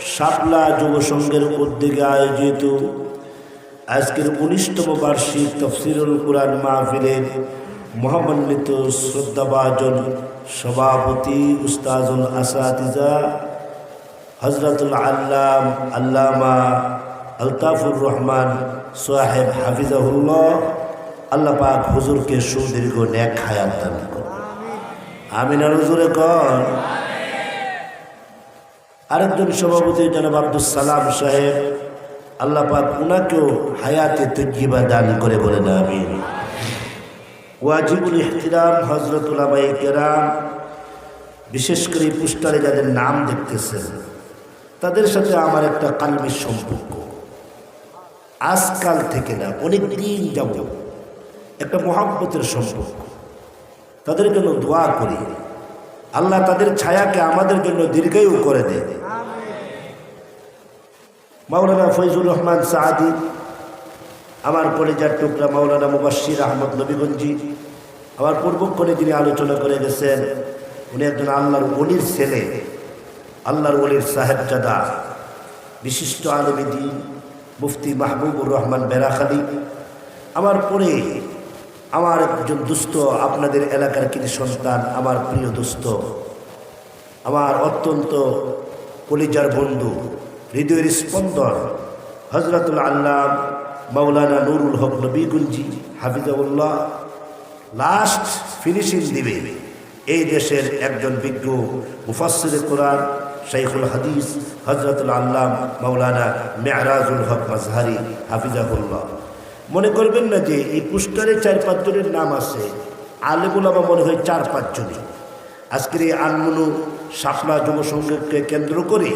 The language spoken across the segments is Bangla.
শাপলা যুব সংঘের উদ্যোগে আয়োজিত আজকের উনিশতম বার্ষিক তফসিরুল কোরআন মাহফিলের মহামান্বিত শ্রদ্ধাভাজন সভাপতি উস্তাজুল আসাতিজা হজরতুল আল্লাম আল্লামা আলতাফুর রহমান সোহেব হাফিজাহুল্লাহ, আল্লাহ পাক হুজুরকে সুদীর্ঘ ন্যাক হায়াত দান করুন। আমিনার হুজুরে কর আরেকজন সভাপতি জনাব আব্দুল সালাম সাহেব, আল্লাহ পাক উনাকেও হায়াতে তজ্জিবা দান করে বলেন, আমিন। ওয়াজিবুল ইহতিরাম হজরতুল আবাই কেরাম, বিশেষ করে পোস্টারে যাদের নাম দেখতেছেন, তাদের সাথে আমার একটা কালমি সম্পর্ক। আজকাল থেকে না অনেক দিন যাব একটা মহাব্বতের সম্পর্ক। তাদের জন্য দোয়া করি আল্লাহ তাদের ছায়াকে আমাদের জন্য দীর্ঘায়ু করে দেয়। মাওলানা ফৈজুর রহমান সাহাদি আমার কলেজার টুকরা মাওলানা মুবাসির আহমদ নবীগঞ্জি, আমার পূর্বক্ষণে যিনি আলোচনা করে গেছেন, উনি একজন আল্লাহর অলির ছেলে, আল্লাহর অলির সাহেবজাদা, বিশিষ্ট আলমিদি মুফতি মাহবুবুর রহমান বেরাখালি আমার পরে আমার একজন দুস্থ আপনাদের এলাকার কৃতি সন্তান, আমার প্রিয় দুস্থ। আমার অত্যন্ত কলিজার বন্ধু, হৃদয়ের স্পন্দন হজরতুল আল্লাহ মাওলানা নুরুল হক নবীগুঞ্জি হাফিজাউল্লাহ লাস্ট ফিনিশিং দিবে। এই দেশের একজন বিজ্ঞ মুফাসির কোরআন, শাইখুল হাদিস হজরতুল আল্লাহ মাওলানা মেহরাজুল হক মাজহারি হাফিজাহুল্লাহ। মনে করবেন না যে এই পুস্টারে চার পাঁচজনের নাম আছে। আলেমুলামা মনে হয় চার পাঁচজনই আজকের এই আনমনু শাপলা যুব কেন্দ্র করে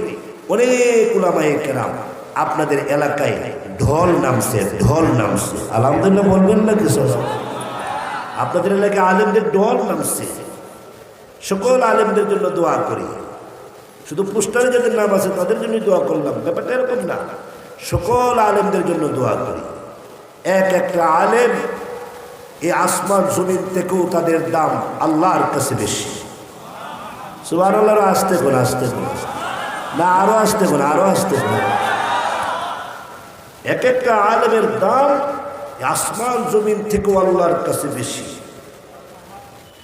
অনেক উলামায়ে কেরাম আপনাদের এলাকায় ঢল নামছে ঢল নামছে। আলহামদুলিল্লাহ বলবেন না কিছু আপনাদের এলাকায় আলেমদের ঢল নামছে। সকল আলেমদের জন্য দোয়া করি। শুধু পোস্টারে যাদের নাম আছে তাদের জন্যই দোয়া করলাম। ব্যাপারটা এরকম না। সকল আলেমদের জন্য দোয়া করি। এক একটা আলেম এই আসমান জমিন থেকেও তাদের দাম আল্লাহর কাছে বেশি। সুবার আল্লাহরও আসতে কোন আসতে কোন না, আরও আসতে কোন আরও আসতে কোন এক একটা আলেমের দাম আসমান জমিন থেকেও আল্লাহর কাছে বেশি।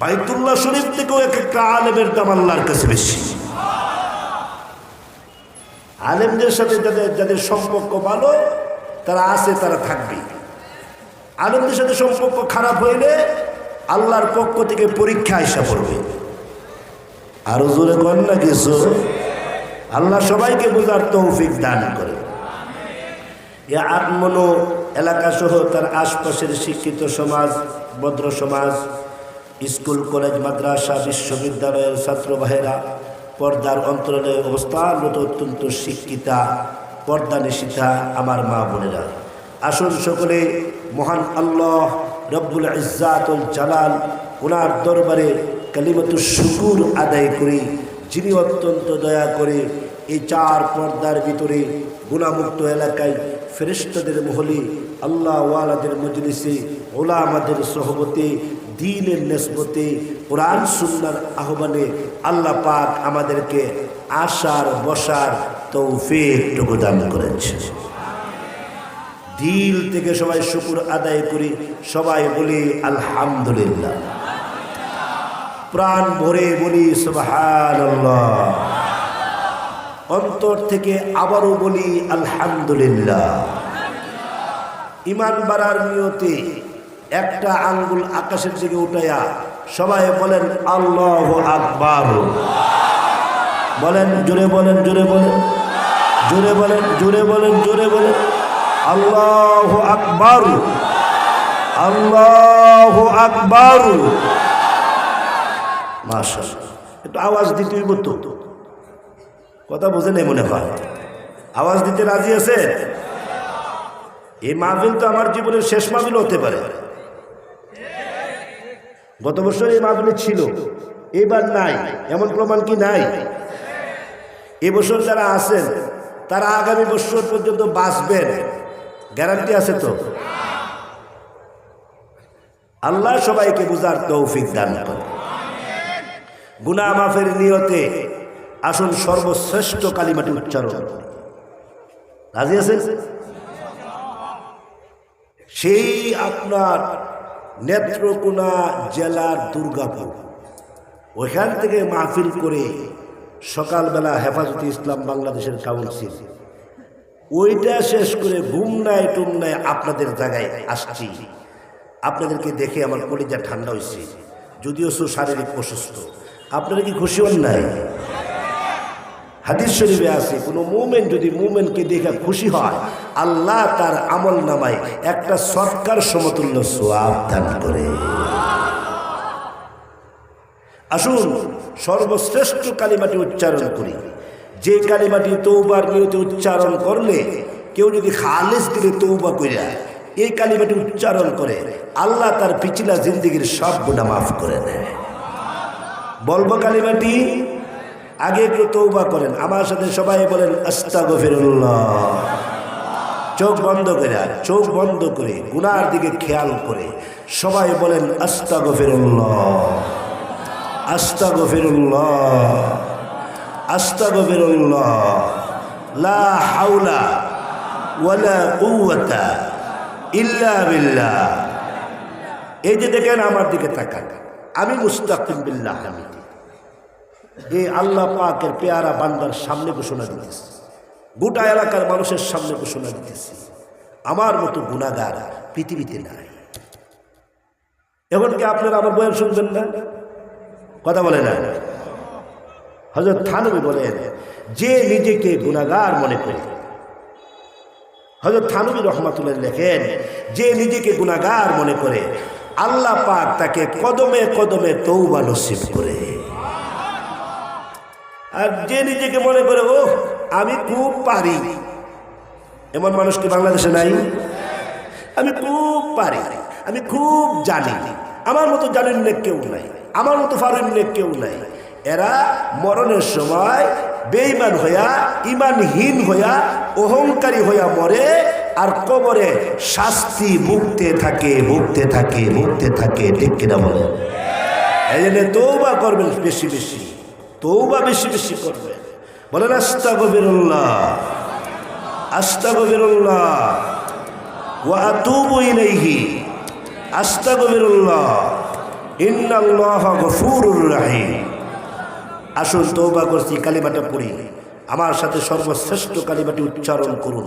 বাইতুল্লাহ শরীফ থেকেও এক একটা আলেমের দাম আল্লাহর কাছে বেশি। আলেমদের সাথে যাদের যাদের সম্পর্ক ভালো, তারা আছে, তারা থাকবে আলেমদের সাথে সম্পর্ক খারাপ হইলে আল্লাহর পক্ষ থেকে পরীক্ষা আসা পড়বে। আরও জোরে কর না কিছু? আল্লাহ সবাইকে বোঝার তৌফিক দান করে। এ এলাকা সহ তার আশপাশের শিক্ষিত সমাজ, ভদ্র সমাজ, স্কুল, কলেজ, মাদ্রাসা, বিশ্ববিদ্যালয়ের ছাত্র ভাইরা পর্দার অন্তরালে অবস্থানরত অত্যন্ত শিক্ষিতা, পর্দা নিশিতা আমার মা বোনেরা। আসুন সকলে মহান আল্লাহ রব্বুল ইজ্জাতুল জালাল ওনার দরবারে কালিমাতুর শুকুর আদায় করি। যিনি অত্যন্ত দয়া করে এই চার পর্দার ভিতরে গুণামুক্ত এলাকায় ফেরিস্তাদের মহলে, আল্লাহ ওয়ালাদের মজলিসে ওলা আমাদের সহবতে, দিনের নেসবতে, কোরআন সুন্নার আহ্বানে আল্লাহ পাক আমাদেরকে আসার বসার তৌফিক যোগদান করেছে দিল থেকে সবাই শুকুর আদায় করি, সবাই বলি, আলহামদুলিল্লাহ। প্রাণ ভরে বলি সুবহান অন্তর থেকে আবারও বলি, আলহামদুলিল্লাহ। ইমান বাড়ার নিয়তে একটা আঙ্গুল আকাশের দিকে উঠাইয়া সবাই বলেন, আল্লাহ আকবার। বলেন, জোরে বলেন জোরে বলেন। জোরে বলেন জোরে বলেন জোরে বলেন। আল্লাহ আকবার। আল্লাহ আকবার। একটু আওয়াজ দিতে হইব তো। কথা বোঝে নেই মনে হয়। আওয়াজ দিতে রাজি আছে? এই মাহফিল তো আমার জীবনের শেষ মাহফিল হতে পারে। গত বছর এই মাহফিলে ছিল। এবার নাই। এমন প্রমাণ কি নাই? এবছর যারা আছেন, তারা আগামী বছর পর্যন্ত বাঁচবেন। গ্যারান্টি আছে তো? আল্লাহ সবাইকে বুঝার তৌফিক দান করে। গুনা মাফের নিয়তে আসুন সর্বশ্রেষ্ঠ কালিমাটি উচ্চারণ। রাজি আছেন? সেই আপনার নেত্রকোনা জেলার দুর্গাপুর। ওইখান থেকে মাহফিল করে সকালবেলা হেফাজতে ইসলাম বাংলাদেশের কাউন্সিল। ওইটা শেষ করে ঘুম নাই টুম নাই আপনাদের জায়গায় আসছি। আপনাদেরকে দেখে আমার কলিজা ঠান্ডা হয়েছে যদিও সু শারীরিক অসুস্থ। আপনারা কি খুশি হন নাই? হাদিস শরীফে আছে, কোনো মুমেন্ট যদি মুমেন্টকে দেখে খুশি হয়, আল্লাহ তার আমল নামায় একটা সৎকার সমতুল্য সোয়াব দান করে। আসুন সর্বশ্রেষ্ঠ কালিমাটি উচ্চারণ করি। যে কালিমাটি তৌবার নিয়তে উচ্চারণ করলে, কেউ যদি খালেস দিলে তৌবা করিয়া এই কালিমাটি উচ্চারণ করে, আল্লাহ তার পিছিলা জিন্দিগির সব গুণা মাফ করে দেয়। বলব কালিমাটি? আগে একটু তৌবা করেন। আমার সাথে সবাই বলেন, আস্তাগফিরুল্লাহ। চোখ বন্ধ করে চোখ বন্ধ করে, গুনার দিকে খেয়াল করে সবাই বলেন, আস্তাগফিরুল্লাহ। আস্তাগফিরুল্লাহ। লা হাওলা ওয়ালা ইল্লা দেখেন আমার দিকে তাকান, আমি মুস্তাকিম বিল্লাহ হামিদি। এই আল্লাহ পাকের পেয়ারা বান্দার সামনে ঘোষণা দিতেছি, গোটা এলাকার মানুষের সামনে ঘোষণা দিতেছি। আমার মতো গুণাগার পৃথিবীতে নাই। এখন কি আপনারা আমার বয়ান শুনবেন না? কথা বলে না? হজরত থানবী বলেন, যে নিজেকে গুণাগার মনে করে। হজরত থানবী রহমাতুল্লাহ লেখেন, যে নিজেকে গুণাগার মনে করে, আল্লাহ পাক তাকে কদমে কদমে তৌবা নসিব করে। আর যে নিজেকে মনে করে ও আমি খুব পারি। এমন মানুষ কি বাংলাদেশে নাই? আমি খুব পারি, আমি খুব জানি। আমার মতো জানেন কেউ নাই, আমার মতো পারেন না কেউ নাই। এরা মরণের সময় বেইমান হইয়া ইমানহীন হইয়া, অহংকারী হইয়া মরে আর কবরে শাস্তি ভুগতে থাকে ভুগতে থাকে ভুগতে থাকে। ঠিক কিনা বলে এই জন্য তৌবা করবেন বেশি বেশি। তৌবা বেশি বেশি করবেন। বলেন আস্তা গভীরুল্লাহ আস্তা গভীরুল্লাহ ওয়া আতুবু ইলাইহি। আস্তাগফিরুল্লাহ। ইন্নাল্লাহ গফুরুর রাহিম। আসুন তৌবা করছি, কালিমাটা পড়ি। আমার সাথে সর্বশ্রেষ্ঠ কালিমাটি উচ্চারণ করুন।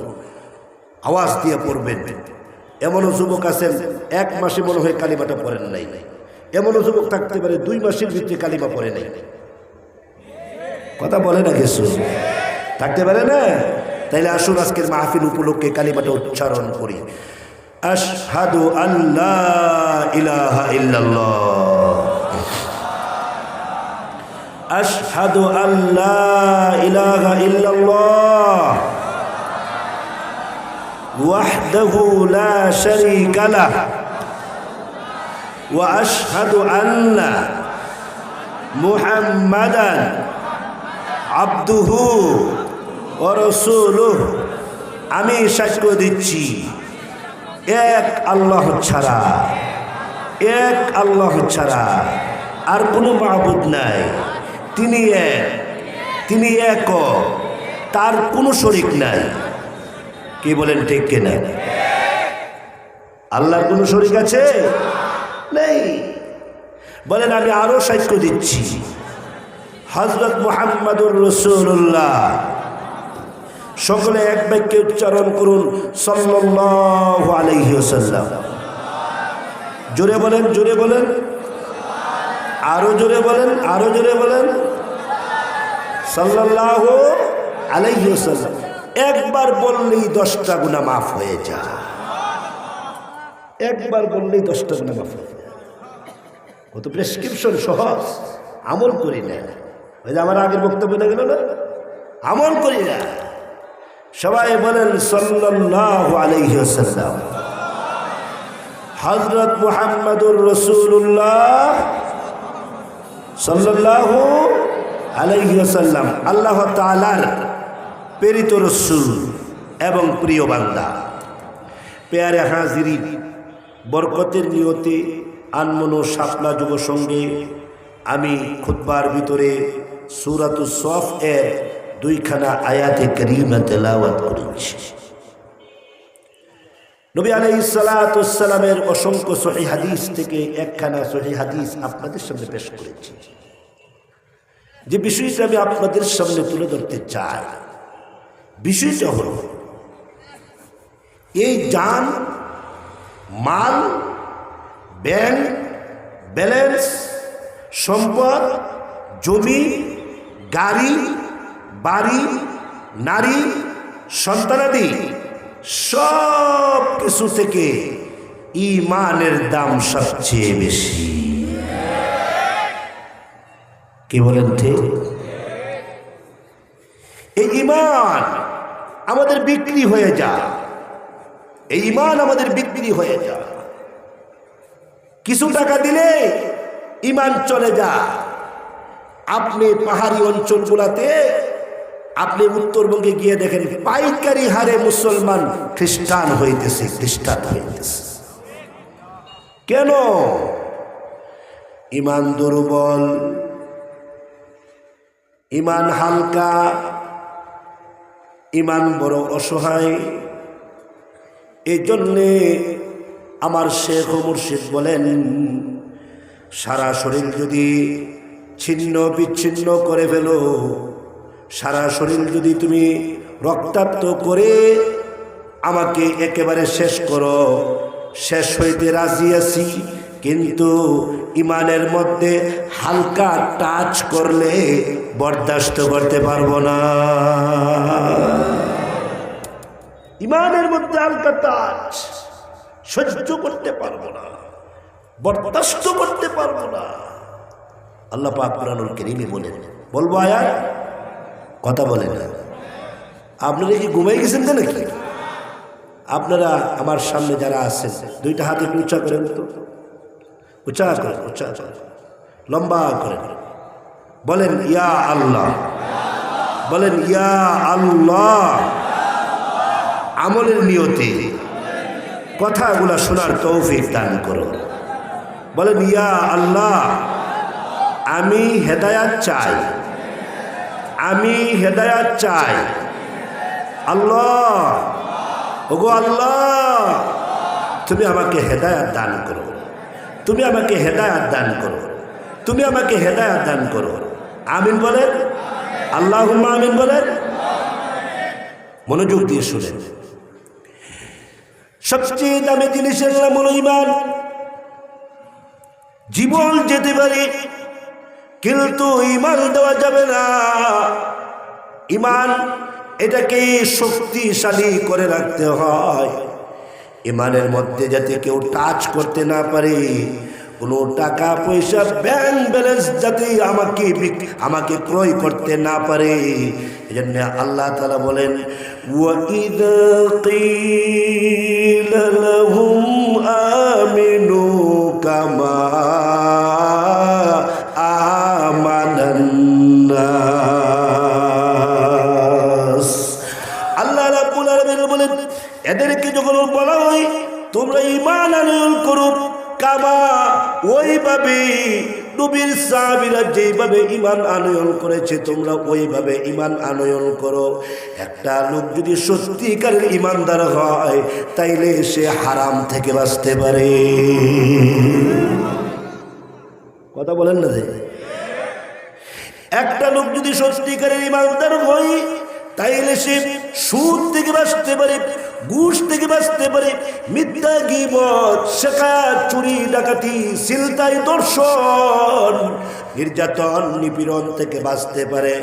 আওয়াজ দিয়ে পড়বেন। এমনও যুবক আছেন, এক মাসে মনে হয় কালিমাটা পড়েন নাই। এমনও যুবক থাকতে পারে, দুই মাসের ভিতরে কালিমা পড়ে নাই। কথা বলে না কিছু? থাকতে পারে না? তাইলে আসুন আজকের মাহফিল উপলক্ষে কালিমাটা উচ্চারণ করি। আশহাদু আল্লাহ ইলাহা ইল্লাল্লাহ। আশহাদু আল্লাহ ইলাহা ইল্লাল্লাহ ওয়াহদাহু লা শারীকা লাহ واشهد ان محمدا عبده ورسوله আমি সাক্ষ্য দিচ্ছি এক আল্লাহ ছাড়া এক আল্লাহ ছাড়া আর কোনো মাহবুদ নাই তিনি এক তিনি এক তার কোনো শরিক নাই। কি বলেন ঠিক কিনা আল্লাহর কোনো শরিক আছে? নেই। বলেন, আমি আরও সাক্ষ্য দিচ্ছি। হজরত মোহাম্মদুর রসুল্লাহ সকলে এক বাক্যে উচ্চারণ করুন সাল্লাহ জোরে বলেন জোরে বলেন। আরও জোরে বলেন, আরও জোরে বলেন। সাল্লাহ আলহিহসাল্লাম একবার বললেই দশটা গুণা মাফ হয়ে যায়। একবার বললেই দশটা গুণা মাফ হয়ে যায়। কত প্রেসক্রিপশন সহজ, আমল করি না। ওই যে আমার আগের বক্তব্য না গেল না? আমল করি না। সবাই বলেন, সাল্লাল্লাহু আলাইহি ওয়াসাল্লাম, হযরত মুহাম্মদুর রাসূলুল্লাহ সাল্লাল্লাহু আলাইহি ওয়াসাল্লাম, আল্লাহ তাআলার প্রেরিত রসুল এবং প্রিয় বান্দা। পেয়ারে হাজিরি, বরকতের নিয়তে আনমনো শাপলা যুব সঙ্গে আমি খুতবার ভিতরে সুরাতু সফ এর দুইখানা আয়াতে করিমা তেলাওয়াত করেছি। নবী আলাইহিস সালামের অসংখ্য সহি হাদিস থেকে একখানা সহি হাদিস আপনাদের সামনে পেশ করেছি। যে বিষয়টা আমি আপনাদের সামনে তুলে ধরতে চাই, বিষয়টা হল, এই যান, মাল, ব্যাংক, ব্যালেন্স, সম্পদ, জমি, গাড়ি, বাড়ি, নারী, সন্তানাদি সব কিছু থেকে ইমানের দাম সবচেয়ে বেশি। কি বলেন ঠিক? এই ইমান আমাদের বিক্রি হয়ে যায়। এই ইমান আমাদের বিক্রি হয়ে যায়। কিছু টাকা দিলে ইমান চলে যায়। আপনি পাহাড়ি অঞ্চলগুলাতে, আপনি উত্তরবঙ্গে গিয়ে দেখেন, পাইকারি হারে মুসলমান খ্রিস্টান হইতেছে খ্রিস্টান হইতেছে। কেন? ইমান দুর্বল ইমান হালকা, ইমান বড় অসহায়। এই জন্যে আমার শেখ ও মুর্শিদ বলেন, সারা শরীর যদি ছিন্ন বিচ্ছিন্ন করে ফেলো, সারা শরীর যদি তুমি রক্তাক্ত করে আমাকে একেবারে শেষ করো, শেষ হইতে রাজি আছি, কিন্তু ইমানের মধ্যে হালকা টাচ করলে বরদাস্ত করতে পারব না। ইমানের মধ্যে হালকা টাচ, সহ্য করতে পারব না, বরদাস্ত করতে পারব না। আল্লাহ পাক কোরআনুল বলেন, বলব আয়া কথা বলে না। আপনারা কি ঘুমাই গেছেন তো নাকি? আপনারা আমার সামনে যারা আছেন, দুইটা হাতে একটু করেন তো। উঁচা করেন উঁচা করেন লম্বা করে। বলেন, ইয়া আল্লাহ। বলেন, ইয়া আল্লাহ। আমলের নিয়তে কথাগুলা শোনার তৌফিক দান করো। বলেন, ইয়া আল্লাহ, আমি হেদায়াত চাই। আমি হেদায়াত চাই। আল্লাহ। ওগো আল্লাহ, তুমি আমাকে হেদায়াত দান করো। তুমি আমাকে হেদায়াত দান করো। তুমি আমাকে হেদায়াত দান করো। আমিন বলেন আল্লাহ আমিন বলেন মনোযোগ দিয়ে শুনেন সবচেয়ে দামি জিনিসের নাম ইমান জীবন যেতে পারে, কিন্তু ইমান দেওয়া যাবে না। ইমান এটাকে শক্তিশালী করে রাখতে হয়। ইমানের মধ্যে যাতে কেউ টাচ করতে না পারে, কোনো টাকা পয়সা ব্যাংক ব্যালেন্স যাতে আমাকে আমাকে ক্রয় করতে না পারে এই জন্য আল্লাহ তালা বলেন ওয়াঈদ যেইভাবে ইমান আনয়ন করেছে, তোমরা ওইভাবে ইমান আনয়ন করো। একটা লোক যদি সত্যিকারের ইমানদার হয়, তাইলে সে হারাম থেকে বাঁচতে পারে। কথা বলেন না যে? একটা লোক যদি সত্যিকারের ইমানদার হয় তাইলে সে সুদ থেকে বাঁচতে পারে, ঘুষ থেকে বাঁচতে পারে। মিথ্যা গিবত, শেখা, চুরি, ডাকাতি সিলতাই দর্শন, নির্যাতন, নিপীড়ন থেকে বাঁচতে পারে।